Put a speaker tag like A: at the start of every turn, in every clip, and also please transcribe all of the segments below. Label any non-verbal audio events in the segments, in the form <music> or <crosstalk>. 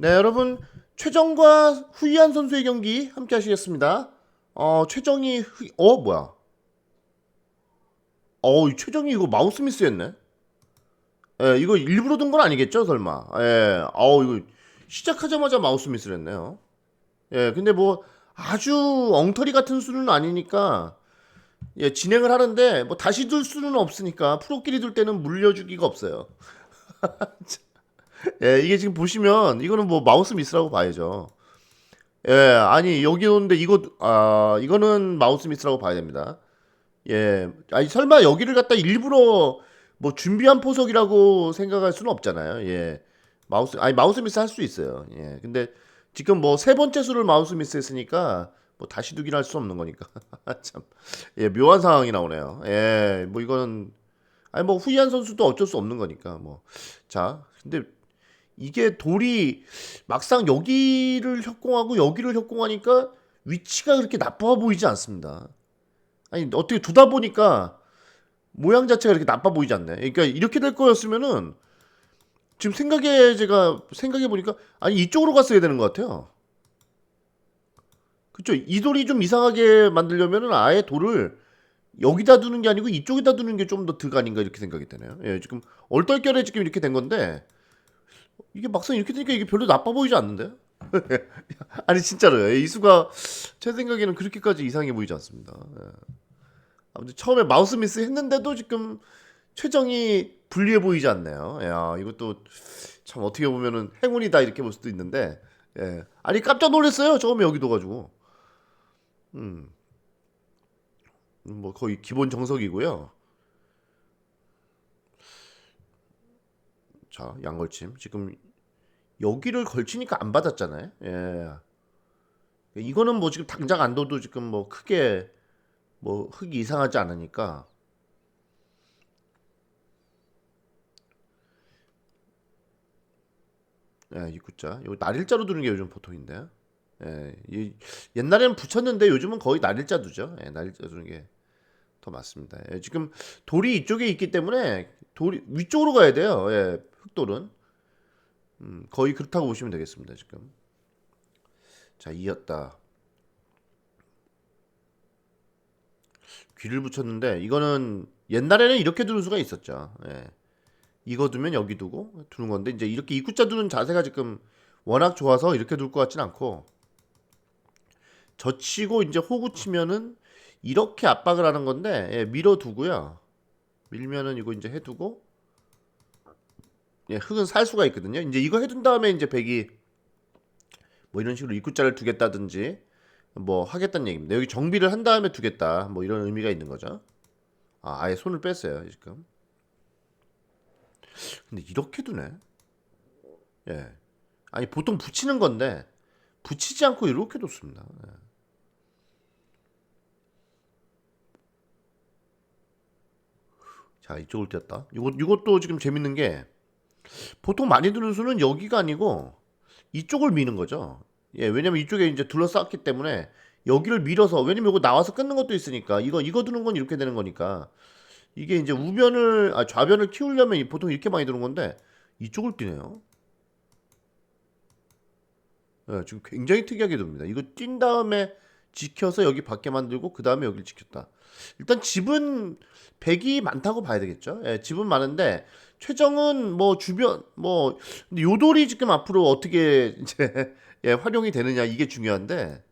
A: 네, 여러분 최정과 후이한 선수의 경기 함께 하시겠습니다. 어, 최정이 후... 어, 뭐야? 어, 이 최정이 이거 마우스 미스였네. 예, 이거 일부러 둔 건 아니겠죠, 설마. 예. 아우, 이거 시작하자마자 마우스 미스를 했네요. 예, 근데 뭐 아주 엉터리 같은 수는 아니니까 예, 진행을 하는데 뭐 다시 둘 수는 없으니까 프로끼리 둘 때는 물려주기가 없어요. <laughs> 예, 이게 지금 보시면 이거는 뭐 마우스 미스라고 봐야죠. 예, 아니 여기 오는데 이거 아 이거는 마우스 미스라고 봐야 됩니다. 예, 아니 설마 여기를 갖다 일부러 뭐 준비한 포석이라고 생각할 수는 없잖아요. 예, 마우스 아니 마우스 미스 할 수 있어요. 예, 근데 지금 뭐 세 번째 수를 마우스 미스 했으니까 뭐 다시 두기를 할수 없는 거니까 <laughs> 참, 예, 묘한 상황이 나오네요. 예, 뭐 이거는 아니 뭐 후이한 선수도 어쩔 수 없는 거니까 뭐 자, 근데 이게 돌이 막상 여기를 협공하고 여기를 협공하니까 위치가 그렇게 나빠 보이지 않습니다. 아니 어떻게 두다 보니까 모양 자체가 이렇게 나빠 보이지 않네. 그러니까 이렇게 될 거였으면은 지금 생각에 제가 생각해 보니까 아니 이쪽으로 갔어야 되는 것 같아요. 그쵸? 이 돌이 좀 이상하게 만들려면은 아예 돌을 여기다 두는 게 아니고 이쪽에다 두는 게 좀 더 득 아닌가 이렇게 생각이 되네요. 예, 지금 얼떨결에 지금 이렇게 된 건데 이게 막상 이렇게 되니까 이게 별로 나빠 보이지 않는데? <laughs> 아니 진짜로요. 이 수가 제 생각에는 그렇게까지 이상해 보이지 않습니다. 예. 아무튼 처음에 마우스 미스 했는데도 지금 최정이 불리해 보이지 않네요. 야 이것도 참 어떻게 보면은 행운이다 이렇게 볼 수도 있는데 예. 아니 깜짝 놀랐어요. 처음에 여기 둬가지고 음. 뭐 거의 기본 정석이고요. 자, 양걸침. 지금 여기를 걸치니까 안 받았잖아요. 예. 이거는 뭐 지금 당장 안 둬도 지금 뭐 크게 뭐 흙이 이상하지 않으니까 예, 입구자. 요 날일자로 두는 게 요즘 보통인데. 예, 이, 옛날에는 붙였는데 요즘은 거의 날일자 두죠. 예, 날일자 두는 게 더 맞습니다. 예, 지금 돌이 이쪽에 있기 때문에 돌이 위쪽으로 가야 돼요. 예, 흑돌은 음, 거의 그렇다고 보시면 되겠습니다. 지금 자 이었다. 귀를 붙였는데 이거는 옛날에는 이렇게 두는 수가 있었죠. 예. 이거 두면 여기 두고 두는 건데 이제 이렇게 입구자 두는 자세가 지금 워낙 좋아서 이렇게 둘 것 같진 않고 젖히고 이제 호구 치면은 이렇게 압박을 하는 건데 예, 밀어두고요. 밀면은 이거 이제 해두고 예, 흙은 살 수가 있거든요. 이제 이거 해둔 다음에 이제 백이 뭐 이런 식으로 입구자를 두겠다든지 뭐 하겠다는 얘기입니다. 여기 정비를 한 다음에 두겠다. 뭐 이런 의미가 있는 거죠. 아, 아예 손을 뺐어요, 지금. 근데 이렇게 두네. 예. 아니 보통 붙이는 건데 붙이지 않고 이렇게 뒀습니다. 예. 자 이쪽을 뗐다. 이것 이것도 지금 재밌는 게 보통 많이 두는 수는 여기가 아니고 이쪽을 미는 거죠. 예, 왜냐면 이쪽에 이제 둘러쌌기 때문에 여기를 밀어서 왜냐면 이거 나와서 끊는 것도 있으니까 이거 이거 두는 건 이렇게 되는 거니까 이게 이제 우변을 아 좌변을 키우려면 보통 이렇게 많이 두는 건데 이쪽을 뛰네요. 예, 지금 굉장히 특이하게 둡니다. 이거 뛴 다음에 지켜서 여기 밖에 만들고 그 다음에 여기를 지켰다. 일단 집은 백이 많다고 봐야 되겠죠. 예, 집은 많은데 최정은 뭐 주변 뭐 요돌이 지금 앞으로 어떻게 <laughs> 이제 예, 활용이 되느냐 이게 중요한데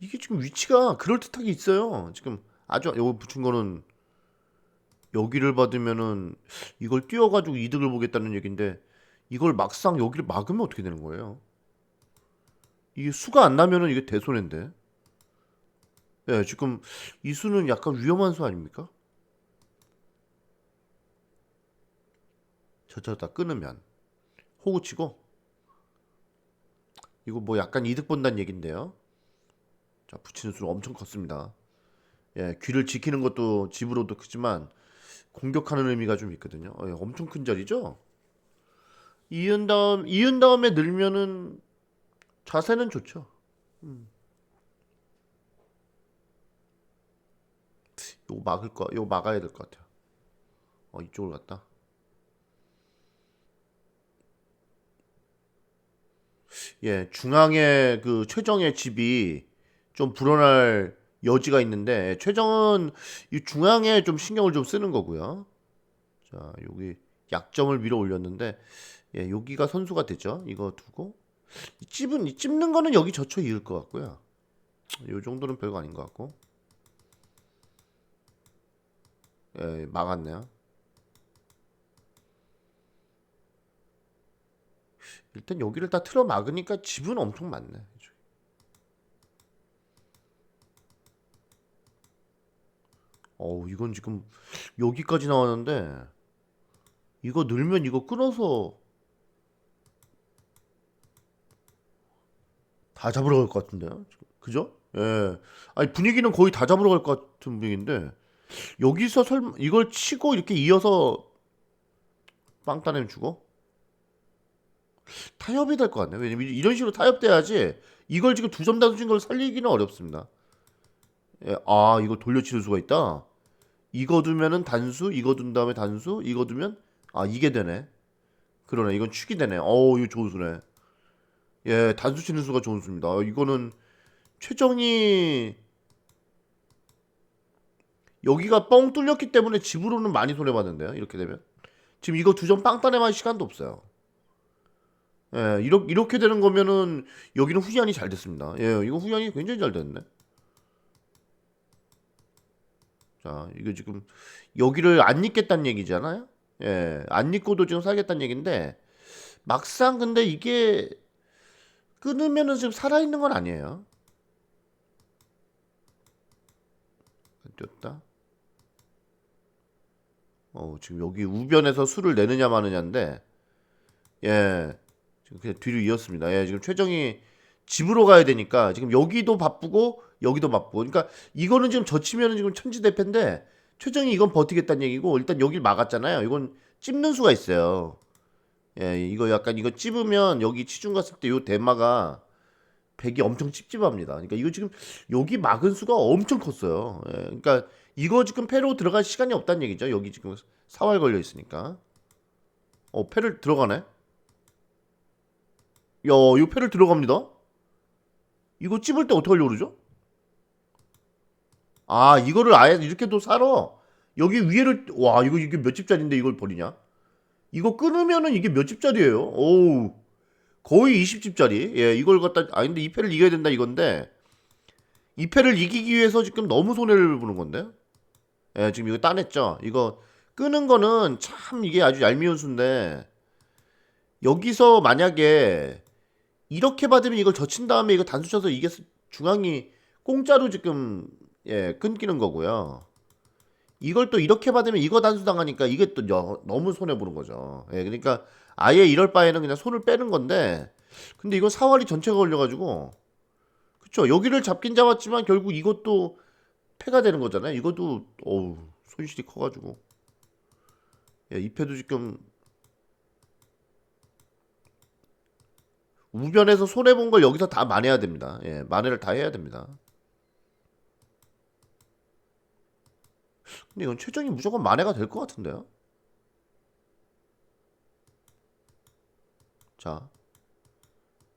A: 이게 지금 위치가 그럴 듯하게 있어요. 지금 아주 여기 붙인 거는 여기를 받으면은 이걸 띄워가지고 이득을 보겠다는 얘긴데 이걸 막상 여기를 막으면 어떻게 되는 거예요? 이게 수가 안 나면은 이게 대손해인데. 예, 지금 이 수는 약간 위험한 수 아닙니까? 저저다 끊으면 호구 치고 이거 뭐 약간 이득 본다는 얘긴데요. 자, 붙이는 수는 엄청 컸습니다. 예, 귀를 지키는 것도 집으로도 크지만 공격하는 의미가 좀 있거든요. 예, 엄청 큰 자리죠. 이은 다음 이은 다음에 늘면은 자세는 좋죠. 음. 요거 막을 거, 요거 막아야 될 것 같아요. 어, 이쪽을 갔다. 예, 중앙에 그 최정의 집이 좀 불어날 여지가 있는데 예, 최정은 이 중앙에 좀 신경을 좀 쓰는 거고요. 자, 여기 약점을 밀어 올렸는데 예, 여기가 선수가 됐죠. 이거 두고 이 찝은 이 찝는 거는 여기 저쳐 이을 것 같고요. 요 정도는 별거 아닌 것 같고. 예, 막았네요. 일단 여기를 다 틀어 막으니까 집은 엄청 많네. 어우, 이건 지금 여기까지 나왔는데 이거 늘면 이거 끊어서 다 잡으러 갈 것 같은데요. 그죠? 예. 아니 분위기는 거의 다 잡으러 갈 것 같은 분위기인데 여기서 설마 이걸 치고 이렇게 이어서 빵 따내면 죽어? 타협이 될 것 같네. 왜냐면 이런 식으로 타협돼야지 이걸 지금 두점 단수진 걸 살리기는 어렵습니다. 예, 아 이거 돌려치는 수가 있다. 이거 두면은 단수, 이거 둔 다음에 단수, 이거 두면 아 이게 되네. 그러네. 이건 축이 되네. 어우 이거 좋은 수네. 예, 단수 치는 수가 좋은 수입니다. 어, 이거는 최정이 여기가 뻥 뚫렸기 때문에 집으로는 많이 손해 봤는데요. 이렇게 되면 지금 이거 두 점 빵 따내만 시간도 없어요. 예, 이렇게 이렇게 되는 거면은 여기는 후지안이 잘 됐습니다. 예, 이거 후지안이 굉장히 잘 됐네. 자, 이거 지금 여기를 안 잊겠다는 얘기잖아요. 예, 안 잊고도 지금 살겠다는 얘긴데 막상 근데 이게 끊으면은 지금 살아있는 건 아니에요. 뛰었다. 어, 지금 여기 우변에서 수를 내느냐 마느냐인데, 예, 지금 그냥 뒤로 이었습니다. 예, 지금 최정이 집으로 가야 되니까 지금 여기도 바쁘고 여기도 바쁘고, 그러니까 이거는 지금 젖히면은 지금 천지대패인데 최정이 이건 버티겠다는 얘기고 일단 여길 막았잖아요. 이건 찝는 수가 있어요. 예, 이거 약간 이거 찝으면 여기 치중 갔을 때 요 대마가 백이 엄청 찝찝합니다. 그러니까 이거 지금 여기 막은 수가 엄청 컸어요. 예, 그러니까 이거 지금 패로 들어갈 시간이 없다는 얘기죠. 여기 지금 사활 걸려 있으니까. 어, 패를 들어가네. 야, 이 패를 들어갑니다. 이거 찝을 때 어떻게 하려고 그러죠? 아, 이거를 아예 이렇게도 살아. 여기 위에를 와, 이거 이게 몇 집짜리인데 이걸 버리냐? 이거 끊으면은 이게 몇 집짜리예요? 오우. 거의 20집짜리. 예, 이걸 갖다 아 근데 이 패를 이겨야 된다 이건데 이 패를 이기기 위해서 지금 너무 손해를 보는 건데. 예, 지금 이거 따냈죠. 이거 끄는 거는 참 이게 아주 얄미운 수인데 여기서 만약에 이렇게 받으면 이걸 젖힌 다음에 이거 단수 쳐서 이게 중앙이 공짜로 지금 예, 끊기는 거고요. 이걸 또 이렇게 받으면 이거 단수 당하니까 이게 또 여- 너무 손해 보는 거죠. 예, 그러니까 아예 이럴 바에는 그냥 손을 빼는 건데, 근데 이건 사활이 전체가 걸려가지고, 그쵸? 여기를 잡긴 잡았지만 결국 이것도 패가 되는 거잖아요. 이것도 어우 손실이 커가지고, 예, 이 패도 지금 우변에서 손해 본 걸 여기서 다 만회해야 됩니다. 예, 만회를 다 해야 됩니다. 근데 이건 최종이 무조건 만회가 될 것 같은데요. 자,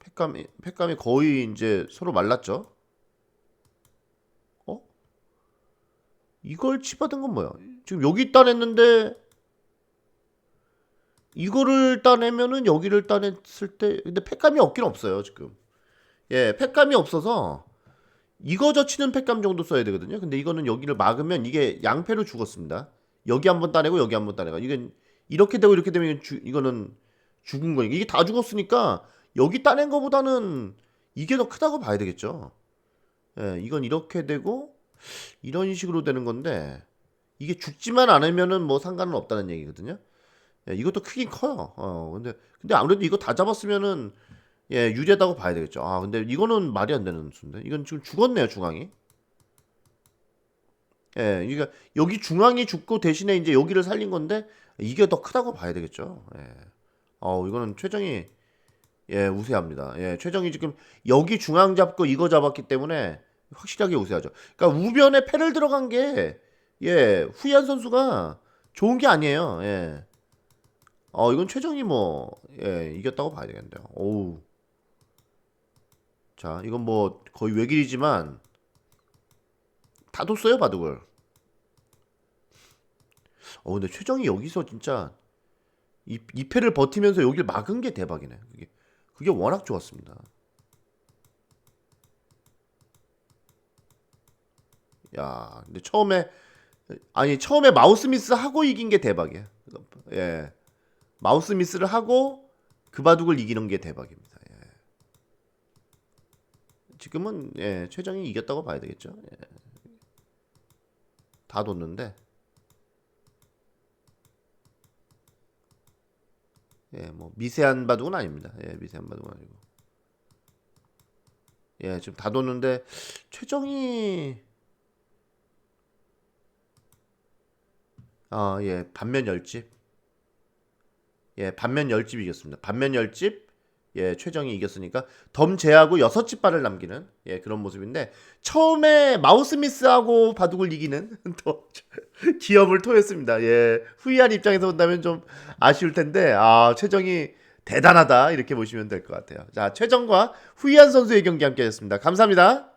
A: 팩감이 팩감이 거의 이제 서로 말랐죠. 어? 이걸 치받은 건 뭐야? 지금 여기 따냈는데 이거를 따내면은 여기를 따냈을 때 근데 팩감이 없긴 없어요 지금. 예, 팩감이 없어서 이거 젖히는 팩감 정도 써야 되거든요. 근데 이거는 여기를 막으면 이게 양패로 죽었습니다. 여기 한번 따내고 여기 한번 따내고 이게 이렇게 되고 이렇게 되면 주, 이거는 죽은 거니까 이게 다 죽었으니까 여기 따낸 거보다는 이게 더 크다고 봐야 되겠죠. 예, 이건 이렇게 되고 이런 식으로 되는 건데 이게 죽지만 않으면은 뭐 상관은 없다는 얘기거든요. 예, 이것도 크긴 커요. 어, 근데 근데 아무래도 이거 다 잡았으면은 예, 유리하다고 봐야 되겠죠. 아, 근데 이거는 말이 안 되는 수인데. 이건 지금 죽었네요, 중앙이. 예, 그러니까 여기 중앙이 죽고 대신에 이제 여기를 살린 건데 이게 더 크다고 봐야 되겠죠. 예. 어, 이거는 최정이 예, 우세합니다. 예, 최정이 지금 여기 중앙 잡고 이거 잡았기 때문에 확실하게 우세하죠. 그러니까 우변에 패를 들어간 게 예, 후이한 선수가 좋은 게 아니에요. 예. 어, 이건 최정이 뭐 예, 이겼다고 봐야 되겠는데요. 오우. 자, 이건 뭐 거의 외길이지만 다 뒀어요, 바둑을. 어, 근데 최정이 여기서 진짜 이, 이 패를 버티면서 여기를 막은 게 대박이네. 그게 그게 워낙 좋았습니다. 야, 근데 처음에 아니 처음에 마우스 미스 하고 이긴 게 대박이야. 예, 마우스 미스를 하고 그 바둑을 이기는 게 대박입니다. 예. 지금은 예, 최정이 이겼다고 봐야 되겠죠. 예. 다 뒀는데 예, 뭐 미세한 바둑은 아닙니다. 예, 미세한 바둑은 아니고. 예, 지금 다 뒀는데 최정이 아, 예, 반면 열집. 예, 반면 열집 이겼습니다. 반면 열집. 예, 최정이 이겼으니까 덤 제하고 여섯 집 발을 남기는 예, 그런 모습인데 처음에 마우스 미스하고 바둑을 이기는 <laughs> 또 기업을 토했습니다. 예. 후이한 입장에서 본다면 좀 아쉬울 텐데 아, 최정이 대단하다 이렇게 보시면 될 것 같아요. 자, 최정과 후이한 선수의 경기 함께 했습니다. 감사합니다.